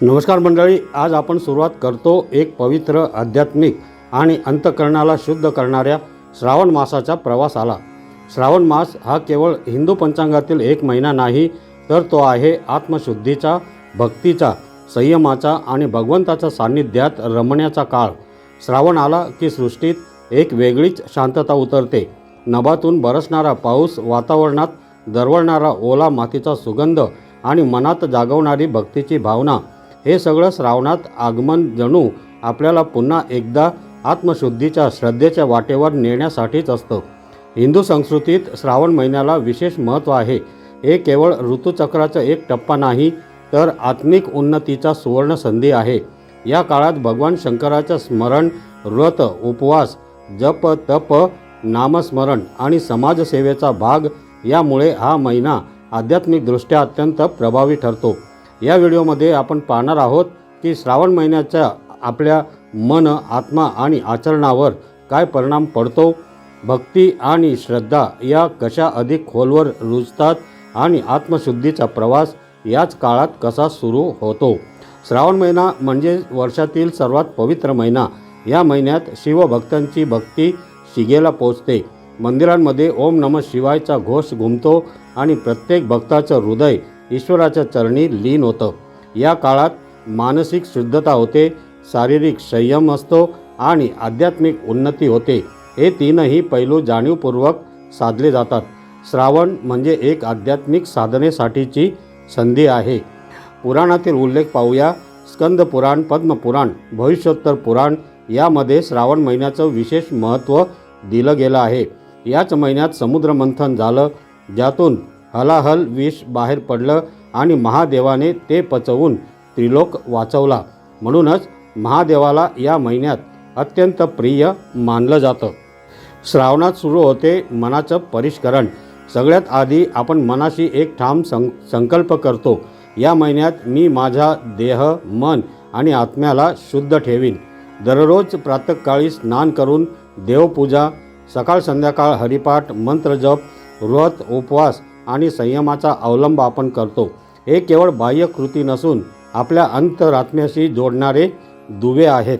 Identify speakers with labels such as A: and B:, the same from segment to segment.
A: नमस्कार मंडळी आज आपण सुरुवात करतो एक पवित्र आध्यात्मिक आणि अंतकरणाला शुद्ध करणाऱ्या श्रावण मासाच्या प्रवासाला. श्रावण मास हा केवळ हिंदू पंचांगातील एक महिना नाही तर तो आहे आत्मशुद्धीचा भक्तीचा संयमाचा आणि भगवंताच्या सान्निध्यात रमण्याचा काळ. श्रावण आला की सृष्टीत एक वेगळीच शांतता उतरते. नभातून बरसणारा पाऊस वातावरणात दरवळणारा ओला मातीचा सुगंध आणि मनात जागवणारी भक्तीची भावना हे सगळं श्रावणात आगमन जणू आपल्याला पुन्हा एकदा आत्मशुद्धीच्या श्रद्धेच्या वाटेवर नेण्यासाठीच असतं. हिंदू संस्कृतीत श्रावण महिन्याला विशेष महत्त्व आहे. हे केवळ ऋतुचक्राचं एक टप्पा नाही तर आत्मिक उन्नतीचा सुवर्ण संधी आहे. या काळात भगवान शंकराचं स्मरण व्रत उपवास जप तप नामस्मरण आणि समाजसेवेचा भाग यामुळे हा महिना आध्यात्मिकदृष्ट्या अत्यंत प्रभावी ठरतो. या व्हिडिओमध्ये आपण पाहणार आहोत की श्रावण महिन्याच्या आपल्या मन आत्मा आणि आचरणावर काय परिणाम पडतो भक्ती आणि श्रद्धा या कशा अधिक खोलवर रुजतात आणि आत्मशुद्धीचा प्रवास याच काळात कसा सुरू होतो. श्रावण महिना म्हणजे वर्षातील सर्वात पवित्र महिना. या महिन्यात शिवभक्तांची भक्ती शिगेला पोचते. मंदिरांमध्ये ओम नम शिवायचा घोष घुमतो आणि प्रत्येक भक्ताचं हृदय ईश्वराच्या चरणी लीन होतं. या काळात मानसिक शुद्धता होते शारीरिक संयम असतो आणि आध्यात्मिक उन्नती होते. हे तीनही पैलू जाणीवपूर्वक साधले जातात. श्रावण म्हणजे एक आध्यात्मिक साधनेसाठीची संधी आहे. पुराणातील उल्लेख पाहूया. स्कंद पुराण पद्मपुराण भविष्योत्तर पुराण यामध्ये श्रावण महिन्याचं विशेष महत्त्व दिलं गेलं आहे. याच महिन्यात समुद्रमंथन झालं ज्यातून हलाहल विष बाहेर पडलं आणि महादेवाने ते पचवून त्रिलोक वाचवला. म्हणूनच महादेवाला या महिन्यात अत्यंत प्रिय मानलं जातं. श्रावणात सुरू होते मनाचं परिष्करण. सगळ्यात आधी आपण मनाशी एक ठाम सं संकल्प करतो. या महिन्यात मी माझा देह मन आणि आत्म्याला शुद्ध ठेवीन. दररोज प्रातःकाळी स्नान करून देवपूजा सकाळ संध्याकाळ हरिपाठ मंत्रजप व्रत उपवास आणि संयमाचा अवलंब आपण करतो. हे केवळ बाह्य कृती नसून आपल्या अंतरात्म्याशी जोडणारे दुवे आहेत.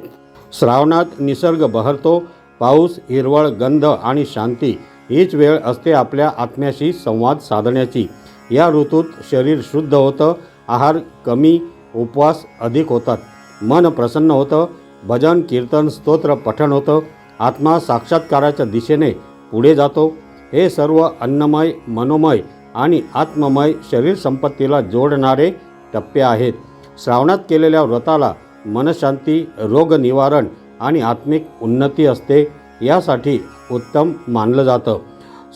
A: श्रावणात निसर्ग बहरतो पाऊस हिरवळ गंध आणि शांती हीच वेळ असते आपल्या आत्म्याशी संवाद साधण्याची. या ऋतूत शरीर शुद्ध होतं आहार कमी उपवास अधिक होतात. मन प्रसन्न होतं भजन कीर्तन स्तोत्र पठण होतं. आत्मा साक्षात्काराच्या दिशेने पुढे जातो. हे सर्व अन्नमय मनोमय आणि आत्ममय शरीर संपत्तीला जोडणारे टप्पे आहेत. श्रावणात केलेल्या व्रताला मनशांती रोगनिवारण आणि आत्मिक उन्नती असते यासाठी उत्तम मानलं जातं.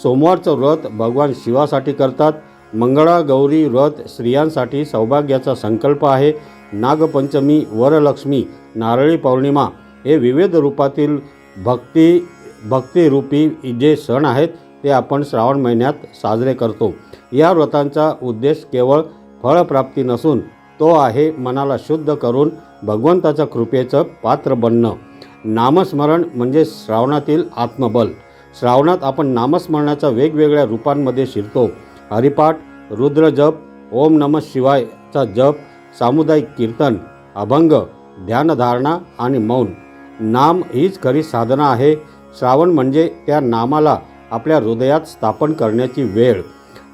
A: सोमवारचं व्रत भगवान शिवासाठी करतात. मंगळागौरी व्रत स्त्रियांसाठी सौभाग्याचा संकल्प आहे. नागपंचमी वरलक्ष्मी नारळी पौर्णिमा हे विविध रूपातील भक्ती भक्तिरूपी जे सण आहेत ते आपण श्रावण महिन्यात साजरे करतो. या व्रतांचा उद्देश केवळ फळप्राप्ती नसून तो आहे मनाला शुद्ध करून भगवंताच्या कृपेचं पात्र बनणं. नामस्मरण म्हणजे श्रावणातील आत्मबल. श्रावणात आपण नामस्मरणाच्या वेगवेगळ्या रूपांमध्ये शिरतो. हरिपाठ रुद्रजप ओम नम शिवायचा जप सामुदायिक कीर्तन अभंग ध्यानधारणा आणि मौन. नाम हीच खरी साधना आहे. श्रावण म्हणजे त्या नामाला आपल्या हृदयात स्थापन करण्याची वेळ.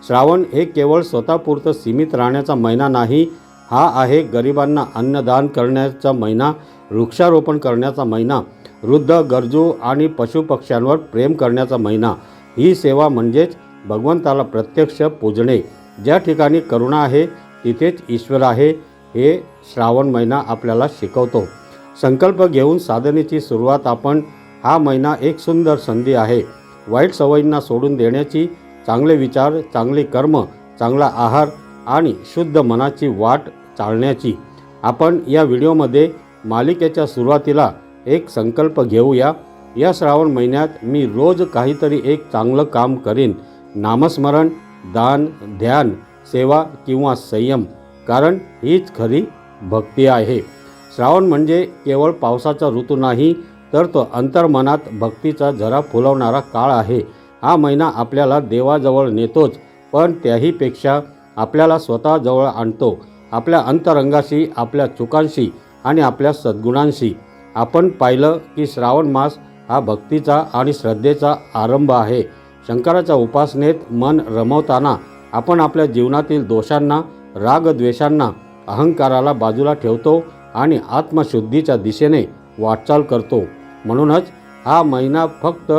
A: श्रावण हे केवळ स्वतःपुरतं सीमित राहण्याचा महिना नाही हा आहे गरिबांना अन्नदान करण्याचा महिना वृक्षारोपण करण्याचा महिना वृद्ध गरजू आणि पशुपक्ष्यांवर प्रेम करण्याचा महिना. ही सेवा म्हणजेच भगवंताला प्रत्यक्ष पूजणे. ज्या ठिकाणी करुणा आहे तिथेच ईश्वर आहे हे श्रावण महिना आपल्याला शिकवतो. संकल्प घेऊन साधनेची सुरुवात आपण हा महिना एक सुंदर संधी आहे. वाईट सवयींना सोडून देण्याची चांगले विचार चांगले कर्म चांगला आहार आणि शुद्ध मनाची वाट चालण्याची. आपण या व्हिडिओमध्ये मालिकेच्या सुरुवातीला एक संकल्प घेऊया. या श्रावण महिन्यात मी रोज काहीतरी एक चांगलं काम करीन. नामस्मरण दान ध्यान सेवा किंवा संयम कारण हीच खरी भक्ती आहे. श्रावण म्हणजे केवळ पावसाचा ऋतू नाही तर तो अंतर्मनात भक्तीचा झरा फुलवणारा काळ आहे. हा महिना आपल्याला देवाजवळ नेतोच पण त्याहीपेक्षा आपल्याला स्वतःजवळ आणतो. आपल्या अंतरंगाशी आपल्या चुकांशी आणि आपल्या सद्गुणांशी. आपण पाहिलं की श्रावण मास हा भक्तीचा आणि श्रद्धेचा आरंभ आहे. शंकराच्या उपासनेत मन रमवताना आपण आपल्या जीवनातील दोषांना रागद्वेषांना अहंकाराला बाजूला ठेवतो आणि आत्मशुद्धीच्या दिशेने वाटचाल करतो. म्हणूनच हा महिना फक्त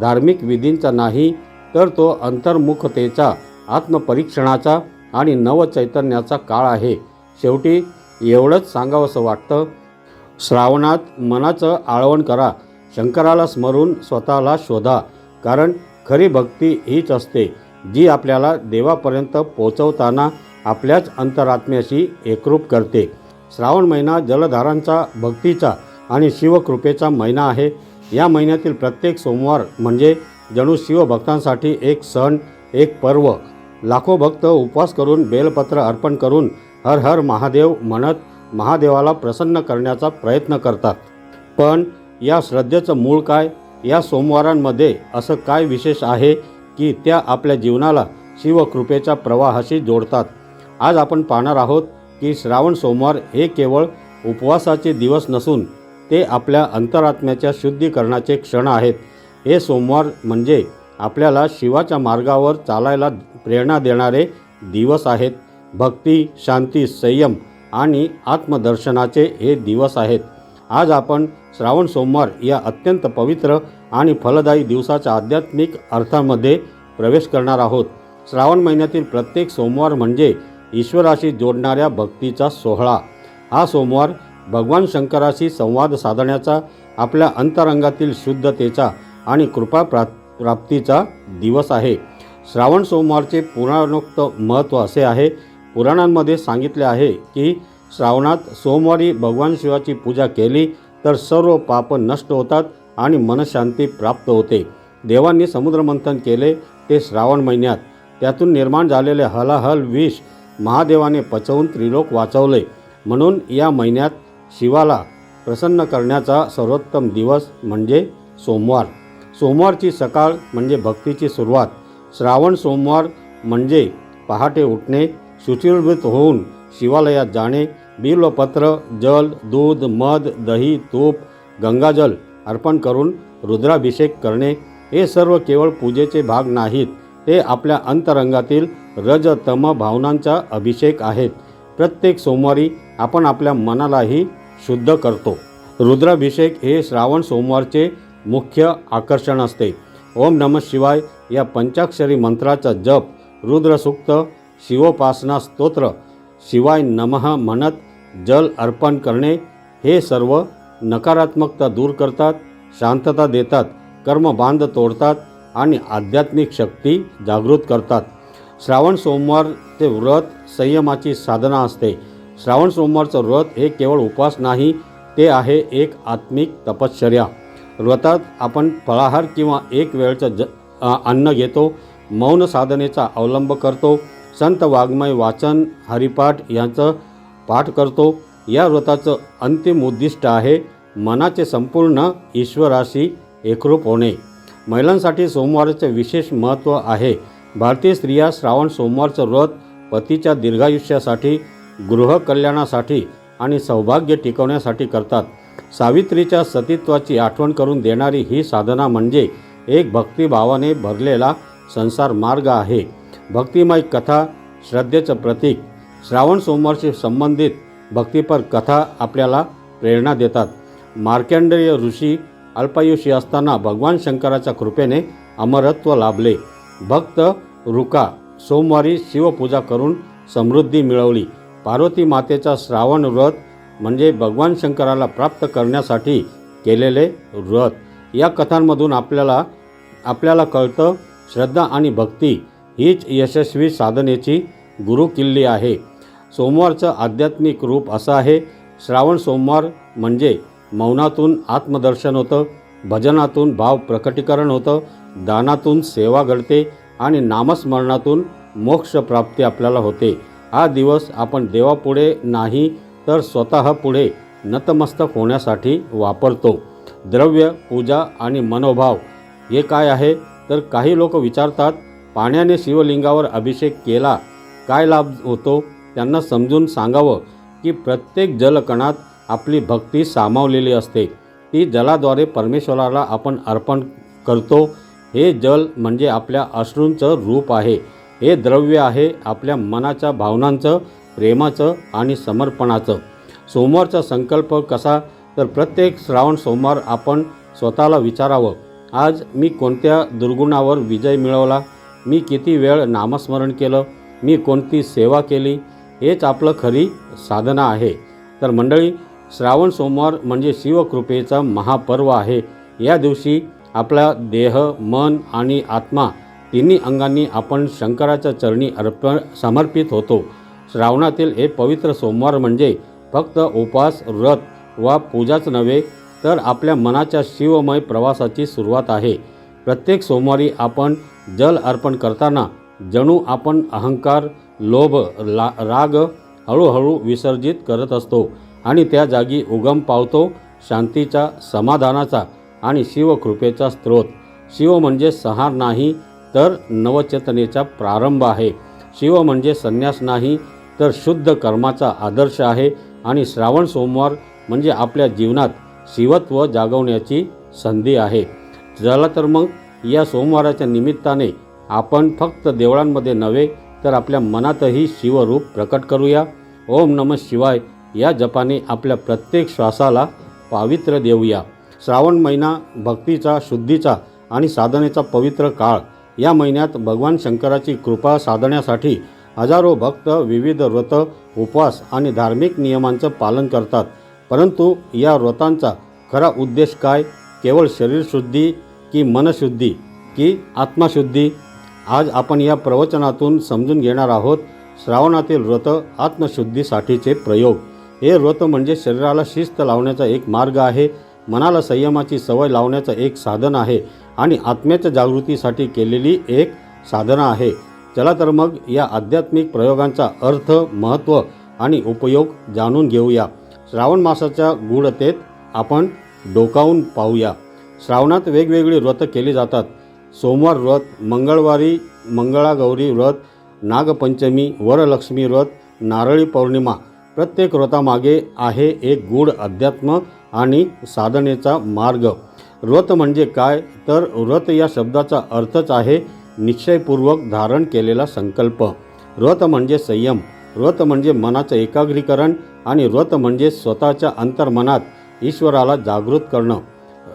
A: धार्मिक विधींचा नाही तर तो अंतर्मुखतेचा आत्मपरीक्षणाचा आणि नवचैतन्याचा काळ आहे. शेवटी एवढंच सांगावंसं वाटतं. श्रावणात मनाचं आळवण करा. शंकराला स्मरून स्वतःला शोधा. कारण खरी भक्ती हीच असते जी आपल्याला देवापर्यंत पोचवताना आपल्याच अंतरात्म्याशी एकरूप करते. श्रावण महिना जलधारांचा भक्तीचा आणि शिवकृपेचा महिना आहे. या महिन्यातील प्रत्येक सोमवार म्हणजे जणू शिवभक्तांसाठी एक सण एक पर्व. लाखो भक्त उपवास करून बेलपत्र अर्पण करून हर हर महादेव म्हणत महादेवाला प्रसन्न करण्याचा प्रयत्न करतात. पण या श्रद्धेचं मूळ काय? या सोमवारांमध्ये असं काय विशेष आहे की त्या आपल्या जीवनाला शिवकृपेच्या प्रवाहाशी जोडतात? आज आपण पाहणार आहोत की श्रावण सोमवार हे केवळ उपवासाचे दिवस नसून ते आपल्या अंतरात्म्याच्या शुद्धीकरणाचे क्षण आहेत. हे सोमवार म्हणजे आपल्याला शिवाच्या मार्गावर चालायला प्रेरणा देणारे दिवस आहेत. भक्ती शांती संयम आणि आत्मदर्शनाचे हे दिवस आहेत. आज आपण श्रावण सोमवार या अत्यंत पवित्र आणि फलदायी दिवसाच्या आध्यात्मिक अर्थामध्ये प्रवेश करणार आहोत. श्रावण महिन्यातील प्रत्येक सोमवार म्हणजे ईश्वराशी जोडणाऱ्या भक्तीचा सोहळा. हा सोमवार भगवान शंकराशी संवाद साधण्याचा आपल्या अंतरंगातील शुद्धतेचा आणि कृपा प्रा प्राप्तीचा दिवस आहे. श्रावण सोमवारचे पुराणोक्त महत्त्व असे आहे पुराणांमध्ये सांगितले आहे की श्रावणात सोमवारी भगवान शिवाची पूजा केली तर सर्व पाप नष्ट होतात आणि मनशांती प्राप्त होते. देवांनी समुद्रमंथन केले ते श्रावण महिन्यात. त्यातून निर्माण झालेले हलाहल विष महादेवाने पचवून त्रिलोक वाचवले. म्हणून या महिन्यात शिवाला प्रसन्न करण्याचा सर्वोत्तम दिवस म्हणजे सोमवार. सोमवारची सकाळ म्हणजे भक्तीची सुरुवात. श्रावण सोमवार म्हणजे पहाटे उठणे शुचिर्भूत होऊन शिवालयात जाणे बिल्वपत्र जल दूध मध दही तूप गंगाजल अर्पण करून रुद्राभिषेक करणे हे सर्व केवळ पूजेचे भाग नाहीत ते आपल्या अंतरंगातील रजतम भावनांचा अभिषेक आहेत. प्रत्येक सोमवारी आपण आपल्या मनालाही शुद्ध करतो. रुद्राभिषेक हे श्रावण सोमवारचे मुख्य आकर्षण असते. ओम नम शिवाय या पंचाक्षरी मंत्राचा जप रुद्रसूक्त शिवोपासना स्तोत्र शिवाय नमः म्हणत जल अर्पण करणे हे सर्व नकारात्मकता दूर करतात शांतता देतात कर्मबांध तोडतात आणि आध्यात्मिक शक्ती जागृत करतात. श्रावण सोमवारचे व्रत संयमाची साधना असते. श्रावण सोमवारचं व्रत हे केवळ उपवास नाही ते आहे एक आत्मिक तपश्चर्या. व्रतात आपण फळाहार किंवा एक वेळचं ज अन्न घेतो मौन साधनेचा अवलंब करतो संत वाङ्मय वाचन हरिपाठ यांचं पाठ करतो. या व्रताचं अंतिम उद्दिष्ट आहे मनाचे संपूर्ण ईश्वराशी एकरूप होणे. महिलांसाठी सोमवाराचे विशेष महत्त्व आहे. भारतीय स्त्रिया श्रावण सोमवारचं व्रत पतीच्या दीर्घायुष्यासाठी गृहकल्याणासाठी आणि सौभाग्य टिकवण्यासाठी करतात. सावित्रीच्या सतीत्वाची आठवण करून देणारी ही साधना म्हणजे एक भक्तिभावाने भरलेला संसार मार्ग आहे. भक्तिमय कथा श्रद्धेचं प्रतीक श्रावण सोमवारशी संबंधित भक्तिपर कथा आपल्याला प्रेरणा देतात. मार्कंडेय ऋषी अल्पायुषी असताना भगवान शंकराच्या कृपेने अमरत्व लाभले. भक्त रुका सोमवारी शिवपूजा करून समृद्धी मिळवली. पार्वती मातेचा श्रावण व्रत म्हणजे भगवान शंकराला प्राप्त करण्यासाठी केलेले व्रत. या कथांमधून आपल्याला आपल्याला कळतं श्रद्धा आणि भक्ती हीच यशस्वी साधनेची गुरुकिल्ली आहे. सोमवारचं आध्यात्मिक रूप असं आहे श्रावण सोमवार म्हणजे मौनातून आत्मदर्शन होतं भजनातून भाव प्रकटीकरण होतं दानातून सेवा घडते आणि नामस्मरणातून मोक्षप्राप्ती आपल्याला होते. हा दिवस आपण देवापुढे नाही तर स्वतः पुढे नतमस्तक होण्यासाठी वापरतो. द्रव्य पूजा आणि मनोभाव हे काय आहे? तर काही लोक विचारतात पाण्याने शिवलिंगावर अभिषेक केला काय लाभ होतो? त्यांना समजून सांगावं की प्रत्येक जलकणात आपली भक्ती सामावलेली असते. ती जलाद्वारे परमेश्वराला आपण अर्पण करतो. हे जल म्हणजे आपल्या अश्रूंचं रूप आहे. हे द्रव्य आहे आपल्या मनाच्या भावनांचं प्रेमाचं आणि समर्पणाचं. सोमवारचा संकल्प कसा? तर प्रत्येक श्रावण सोमवार आपण स्वतःला विचारावं. आज मी कोणत्या दुर्गुणावर विजय मिळवला? मी किती वेळ नामस्मरण केलं? मी कोणती सेवा केली? हेच आपलं खरी साधना आहे. तर मंडळी श्रावण सोमवार म्हणजे शिवकृपेचा महापर्व आहे. या दिवशी आपला देह मन आणि आत्मा तिन्ही अंगांनी आपण शंकराच्या चरणी अर्पण समर्पित होतो. श्रावणातील हे पवित्र सोमवार म्हणजे फक्त उपास व्रत वा पूजाच नव्हे तर आपल्या मनाच्या शिवमय प्रवासाची सुरुवात आहे. प्रत्येक सोमवारी आपण जल अर्पण करताना जणू आपण अहंकार लोभ ला राग हळूहळू विसर्जित करत असतो आणि त्या जागी उगम पावतो शांतीचा समाधानाचा आणि शिवकृपेचा स्रोत. शिव म्हणजे संहार नाही तर नवचेतनेचा प्रारंभ आहे. शिव म्हणजे संन्यास नाही तर शुद्ध कर्माचा आदर्श आहे आणि श्रावण सोमवार म्हणजे आपल्या जीवनात शिवत्व जागवण्याची संधी आहे. झाला तर मग या सोमवाराच्या निमित्ताने आपण फक्त देवळांमध्ये नव्हे तर आपल्या मनातही शिवरूप प्रकट करूया. ओम नम शिवाय या जपाने आपल्या प्रत्येक श्वासाला पावित्र्य देऊया. श्रावण महिना भक्तीचा शुद्धीचा आणि साधनेचा पवित्र काळ या महिन्यात भगवान शंकराची कृपा साधण्यासाठी हजारो भक्त विविध व्रत उपवास आणि धार्मिक नियमांचं पालन करतात. परंतु या व्रतांचा खरा उद्देश काय? केवळ शरीरशुद्धी की मनशुद्धी की आत्मशुद्धी आज आपण या प्रवचनातून समजून घेणार आहोत श्रावणातील व्रत आत्मशुद्धीसाठीचे प्रयोग. हे व्रत म्हणजे शरीराला शिस्त लावण्याचा एक मार्ग आहे मनाला संयमाची सवय लावण्याचं एक साधन आहे. आणि आत्म्याच्या जागृतीसाठी केलेली एक साधना आहे. चला तर मग या आध्यात्मिक प्रयोगांचा अर्थ महत्त्व आणि उपयोग जाणून घेऊया. श्रावण मासाच्या गूढतेत आपण डोकावून पाहूया. श्रावणात वेगवेगळी व्रत केली जातात. सोमवार व्रत मंगळवारी मंगळागौरी व्रत नागपंचमी वरलक्ष्मी व्रत नारळी पौर्णिमा प्रत्येक व्रतामागे आहे एक गूढ अध्यात्म आणि साधनेचा मार्ग. व्रत म्हणजे काय? तर व्रत या शब्दाचा अर्थच आहे निश्चयपूर्वक धारण केलेला संकल्प. व्रत म्हणजे संयम व्रत म्हणजे मनाचं एकाग्रीकरण आणि व्रत म्हणजे स्वतःच्या अंतर्मनात ईश्वराला जागृत करणं.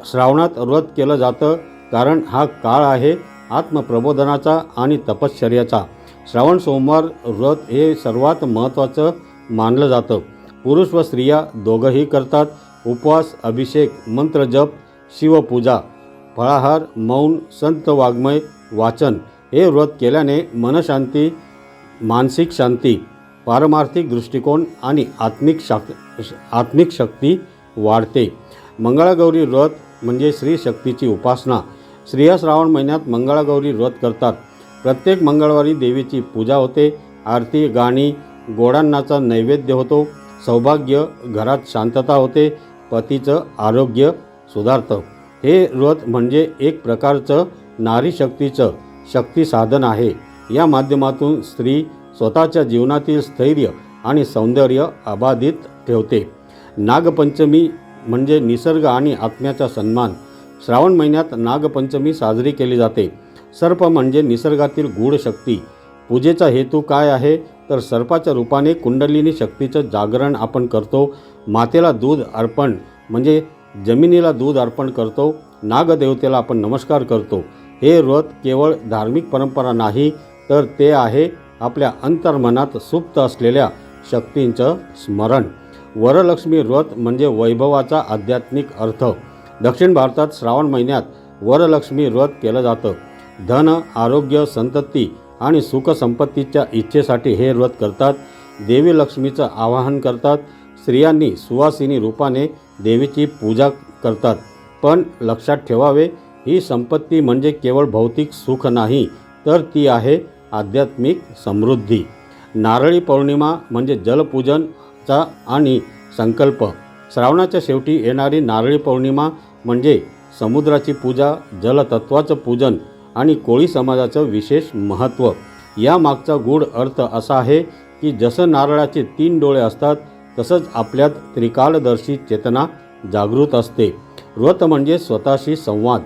A: श्रावणात व्रत केलं जातं कारण हा काळ आहे आत्मप्रबोधनाचा आणि तपश्चर्याचा. श्रावण सोमवार व्रत हे सर्वात महत्त्वाचं मानलं जातं. पुरुष व स्त्रिया दोघंही करतात. उपवास अभिषेक मंत्रजप शिवपूजा फळाहार मौन संत वाङ्मय वाचन हे व्रत केल्याने मनशांती मानसिक शांती पारमार्थिक दृष्टिकोन आणि आत्मिक शाक आत्मिक शक्ती वाढते. मंगळागौरी व्रत म्हणजे श्री शक्तीची उपासना. स्त्रिया श्रावण महिन्यात मंगळागौरी व्रत करतात. प्रत्येक मंगळवारी देवीची पूजा होते. आरती गाणी गोडांनाचा नैवेद्य होतो. सौभाग्य घरात शांतता होते. पतीचं आरोग्य सुधारतं. हे व्रत म्हणजे एक प्रकारचं नारी शक्तीचं शक्ती साधन आहे. या माध्यमातून स्त्री स्वतःच्या जीवनातील स्थैर्य आणि सौंदर्य अबाधित ठेवते. नागपंचमी म्हणजे निसर्ग आणि आत्म्याचा सन्मान. श्रावण महिन्यात नागपंचमी साजरी केली जाते. सर्प म्हणजे निसर्गातील गूढ शक्ती. पूजेचा हेतू काय आहे? तर सर्पाच्या रूपाने कुंडलिनी शक्तीचं जागरण आपण करतो. मातेला दूध अर्पण म्हणजे जमिनीला दूध अर्पण करतो नागदेवतेला आपण नमस्कार करतो. हे व्रत केवळ धार्मिक परंपरा नाही तर ते आहे आपल्या अंतर्मनात सुप्त असलेल्या शक्तींचं स्मरण. वरलक्ष्मी व्रत म्हणजे वैभवाचा आध्यात्मिक अर्थ. दक्षिण भारतात श्रावण महिन्यात वरलक्ष्मी व्रत केलं जातं. धन आरोग्य संतती आणि सुखसंपत्तीच्या इच्छेसाठी हे व्रत करतात. देवी लक्ष्मीचं आवाहन करतात. स्त्रियांनी सुवासिनी रूपाने देवीची पूजा करतात. पण लक्षात ठेवावे ही संपत्ती म्हणजे केवळ भौतिक सुख नाही तर ती आहे आध्यात्मिक समृद्धी. नारळी पौर्णिमा म्हणजे जलपूजनचा आणि संकल्प. श्रावणाच्या शेवटी येणारी नारळी पौर्णिमा म्हणजे समुद्राची पूजा जलतत्वाचं पूजन आणि कोळी समाजाचं विशेष महत्त्व. यामागचा गूढ अर्थ असा आहे की जसं नारळाचे तीन डोळे असतात तसंच आपल्यात त्रिकालदर्शी चेतना जागृत असते. व्रत म्हणजे स्वतःशी संवाद.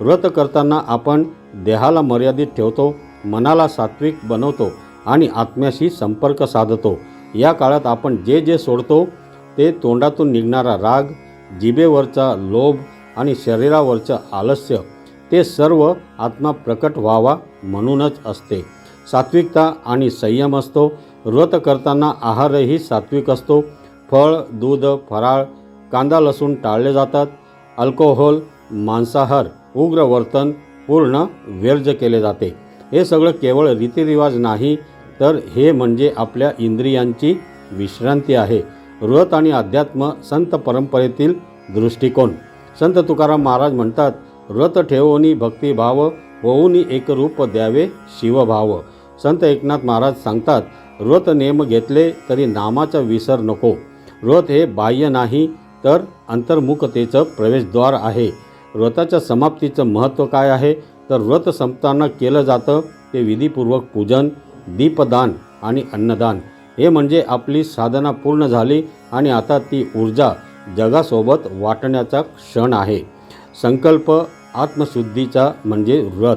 A: व्रत करताना आपण देहाला मर्यादित ठेवतो मनाला सात्विक बनवतो आणि आत्म्याशी संपर्क साधतो. या काळात आपण जे जे सोडतो ते तोंडातून निघणारा राग जिभेवरचा लोभ आणि शरीरावरचं आलस्य ते सर्व आत्मा प्रकट व्हावा म्हणूनच असते. सात्विकता आणि संयम असतो. व्रत करताना आहारही सात्विक असतो. फळ दूध फराळ कांदा लसूण टाळले जातात. अल्कोहोल मांसाहार उग्र वर्तन पूर्ण व्यर्ज केले जाते. हे सगळं केवळ रीतिरिवाज नाही तर हे म्हणजे आपल्या इंद्रियांची विश्रांती आहे. व्रत आणि अध्यात्म संत परंपरेतील दृष्टिकोन. संत तुकाराम महाराज म्हणतात व्रत ठेवोनी भक्तिभाव होऊनी एकरूप द्यावे शिवभाव. संत एकनाथ महाराज सांगतात व्रत नेम घेतले तरी नामाचा विसर नको. व्रत हे बाह्य नाही तर अंतर्मुखतेचं प्रवेशद्वार आहे. व्रताच्या समाप्तीचं महत्त्व काय आहे? तर व्रत संपताना केलं जातं ते विधीपूर्वक पूजन दीपदान आणि अन्नदान. हे म्हणजे आपली साधना पूर्ण झाली आणि आता ती ऊर्जा जगासोबत वाटण्याचा क्षण आहे. संकल्प आत्मशुद्धीचा म्हणजे व्रत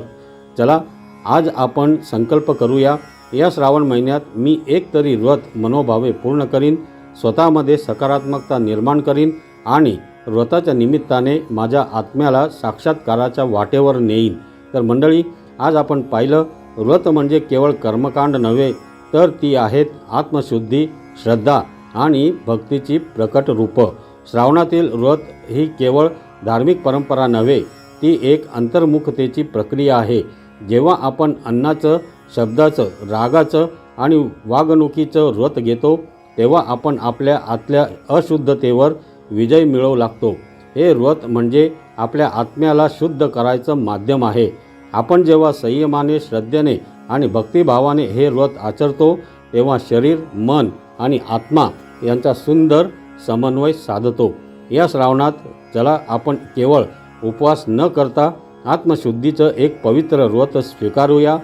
A: चला आज आपण संकल्प करूया. या श्रावण महिन्यात मी एक तरी व्रत मनोभावे पूर्ण करीन स्वतःमध्ये सकारात्मकता निर्माण करीन आणि व्रताच्या निमित्ताने माझ्या आत्म्याला साक्षात्काराच्या वाटेवर नेईन. तर मंडळी आज आपण पाहिलं व्रत म्हणजे केवळ कर्मकांड नव्हे तर ती आहेत आत्मशुद्धी श्रद्धा आणि भक्तीची प्रकट रूपं. श्रावणातील व्रत ही केवळ धार्मिक परंपरा नव्हे ती एक अंतर्मुखतेची प्रक्रिया आहे. जेव्हा आपण अन्नाचं शब्दाचं रागाचं आणि वागणुकीचं व्रत घेतो तेव्हा आपण आपल्या आतल्या अशुद्धतेवर विजय मिळवू लागतो. हे व्रत म्हणजे आपल्या आत्म्याला शुद्ध करायचं माध्यम आहे. आपण जेव्हा संयमाने श्रद्धेने आणि भक्तिभावाने हे व्रत आचरतो तेव्हा शरीर मन आणि आत्मा यांचा सुंदर समन्वय साधतो. या श्रावणात चला आपण केवळ उपवास न करता आत्मशुद्धीचं एक पवित्र व्रत स्वीकारूया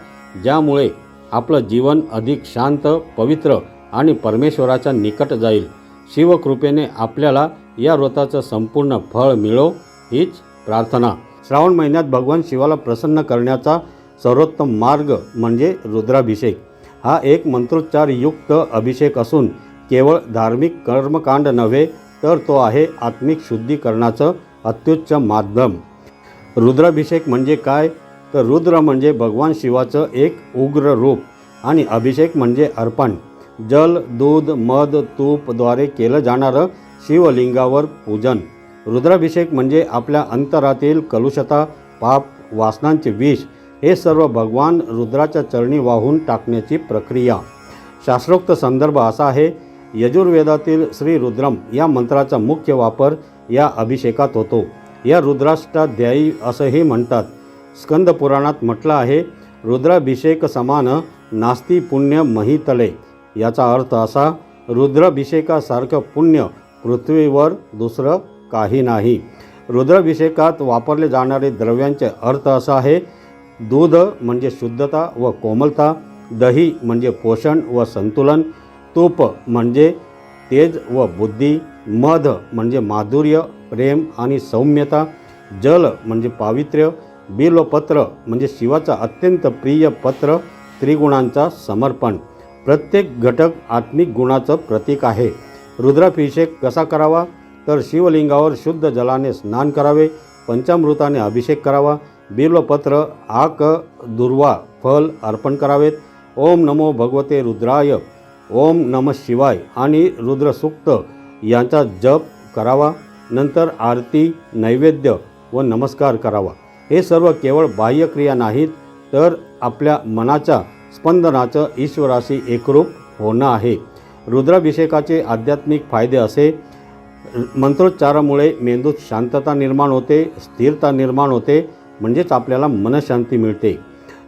A: ज्यामुळे आपलं जीवन अधिक शांत पवित्र आणि परमेश्वराच्या निकट जाईल. शिवकृपेने आपल्याला या व्रताचं संपूर्ण फळ मिळो हीच प्रार्थना. श्रावण महिन्यात भगवान शिवाला प्रसन्न करण्याचा सर्वोत्तम मार्ग म्हणजे रुद्राभिषेक. हा एक मंत्रोच्चारयुक्त अभिषेक असून केवळ धार्मिक कर्मकांड नव्हे तर तो आहे आत्मिक शुद्धीकरणाचं अत्युच्च माध्यम. रुद्राभिषेक म्हणजे काय? तर रुद्र म्हणजे भगवान शिवाचं एक उग्र रूप आणि अभिषेक म्हणजे अर्पण. जल दूध मध तूपद्वारे केलं जाणारं शिवलिंगावर पूजन. रुद्राभिषेक म्हणजे आपल्या अंतरातील कलुषता पाप वासनांचे विष हे सर्व भगवान रुद्राच्या चरणी वाहून टाकण्याची प्रक्रिया. शास्त्रोक्त संदर्भ असा आहे यजुर्वेदातील श्री रुद्रम या मंत्राचा मुख्य वापर या अभिषेकात होतो. या रुद्राष्टाध्यायी असंही म्हणतात स्कंद पुराणात म्हटलं आहे रुद्राभिषेक समान नास्ती पुण्य महितले. याचा अर्थ असा रुद्राभिषेकासारखं पुण्य पृथ्वीवर दुसरं काही नाही. रुद्राभिषेकात वापरले जाणारे द्रव्यांचे अर्थ असा आहे दूध म्हणजे शुद्धता व कोमलता दही म्हणजे पोषण व संतुलन तूप म्हणजे तेज व बुद्धी मध म्हणजे माधुर्य प्रेम आणि सौम्यता जल म्हणजे पावित्र्य बिल्वपत्र म्हणजे शिवाचा अत्यंत प्रिय पत्र त्रिगुणांचा समर्पण. प्रत्येक घटक आत्मिक गुणाचं प्रतीक आहे. रुद्राभिषेक कसा करावा? तर शिवलिंगावर शुद्ध जलाने स्नान करावे पंचामृताने अभिषेक करावा बिल्वपत्र आक दुर्वा फल अर्पण करावेत. ओम नमो भगवते रुद्राय ओम नम शिवाय आणि रुद्रसूक्त यांचा जप करावा. नंतर आरती नैवेद्य व नमस्कार करावा. हे सर्व केवळ बाह्यक्रिया नाहीत तर आपल्या मनाच्या स्पंदनाचं ईश्वराशी एकरूप होणं आहे. रुद्राभिषेकाचे आध्यात्मिक फायदे असे मंत्रोच्चारामुळे मेंदूत शांतता निर्माण होते स्थिरता निर्माण होते म्हणजेच आपल्याला मनशांती मिळते.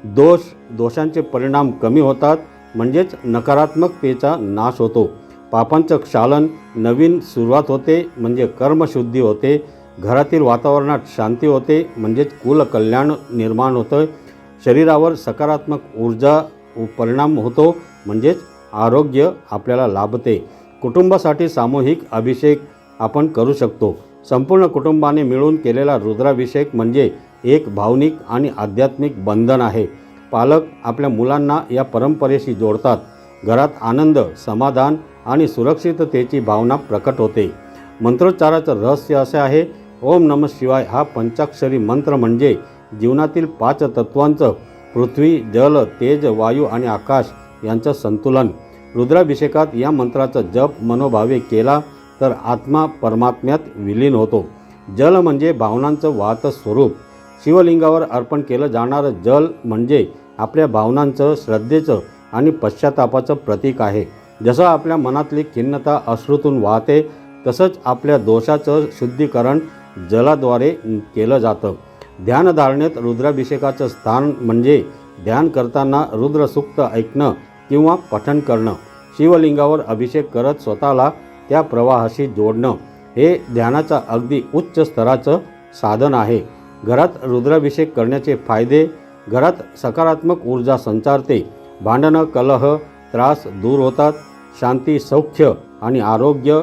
A: दोष दोषांचे परिणाम कमी होतात म्हणजेच नकारात्मकतेचा नाश होतो. पापांचं क्षालन नवीन सुरुवात होते म्हणजे कर्मशुद्धी होते घरातील वातावरणात शांती होते म्हणजेच कुलकल्याण निर्माण होतं शरीरावर सकारात्मक ऊर्जा परिणाम होतो म्हणजेच आरोग्य आपल्याला लाभते. कुटुंबासाठी सामूहिक अभिषेक आपण करू शकतो. संपूर्ण कुटुंबाने मिळून केलेला रुद्राभिषेक म्हणजे एक भावनिक आणि आध्यात्मिक बंधन आहे. पालक आपल्या मुलांना या परंपरेशी जोडतात. घरात आनंद समाधान आणि सुरक्षिततेची भावना प्रकट होते. मंत्रोच्चाराचं रहस्य असे आहे ओम नम शिवाय. हा पंचाक्षरी मंत्र म्हणजे जीवनातील पाच तत्वांचं पृथ्वी जल तेज वायू आणि आकाश यांचं संतुलन. रुद्राभिषेकात या मंत्राचा जप मनोभावे केला तर आत्मा परमात्म्यात विलीन होतो. जल म्हणजे भावनांचं वाहतं स्वरूप. शिवलिंगावर अर्पण केलं जाणारं जल म्हणजे आपल्या भावनांचं श्रद्धेचं आणि पश्चातापाचं प्रतीक आहे. जसं आपल्या मनातली खिन्नता अश्रूतून वाहते तसंच आपल्या दोषाचं शुद्धीकरण जलाद्वारे केलं जातं. ध्यानधारणेत रुद्राभिषेकाचं स्थान म्हणजे ध्यान करताना रुद्रसूक्त ऐकणं किंवा पठण करणं. शिवलिंगावर अभिषेक करत स्वतःला त्या प्रवाहाशी जोडणं हे ध्यानाचा अगदी उच्च स्तराचं साधन आहे. घरात रुद्राभिषेक करण्याचे फायदे घरात सकारात्मक ऊर्जा संचारते भांडणं कलह त्रास दूर होतात शांती सौख्य आणि आरोग्य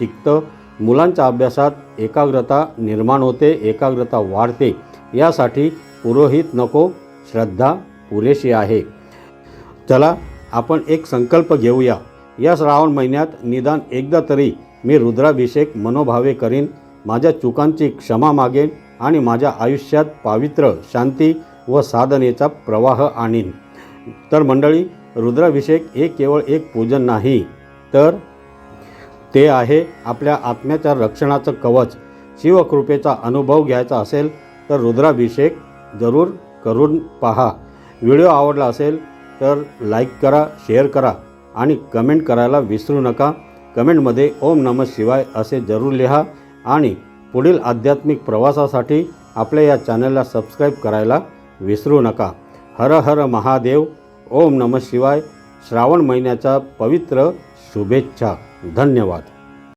A: टिकतं मुलांच्या अभ्यासात एकाग्रता निर्माण होते एकाग्रता वाढते. यासाठी पुरोहित नको श्रद्धा पुरेशी आहे. चला आपण एक संकल्प घेऊया. या श्रावण महिन्यात निदान एकदा तरी मी रुद्राभिषेक मनोभावे करीन. माझ्या चुकांची क्षमा मागेन आणि माझ्या आयुष्यात पावित्र्य शांती व साधनेचा प्रवाह आणीन. तर मंडळी रुद्राभिषेक हे केवळ एक पूजन नाही तर ते आहे आपल्या आत्म्याच्या रक्षणाचं कवच. शिवकृपेचा अनुभव घ्यायचा असेल तर रुद्राभिषेक जरूर करून पहा. व्हिडिओ आवडला असेल तर लाईक करा शेअर करा आणि कमेंट करायला विसरू नका. कमेंटमध्ये ओम नमः शिवाय असे जरूर लिहा आणि पुढील आध्यात्मिक प्रवासासाठी आपल्या या चॅनलला सबस्क्राईब करायला विसरू नका. हर हर महादेव ओम नमः शिवाय. श्रावण महिन्याच्या पवित्र शुभेच्छा. धन्यवाद.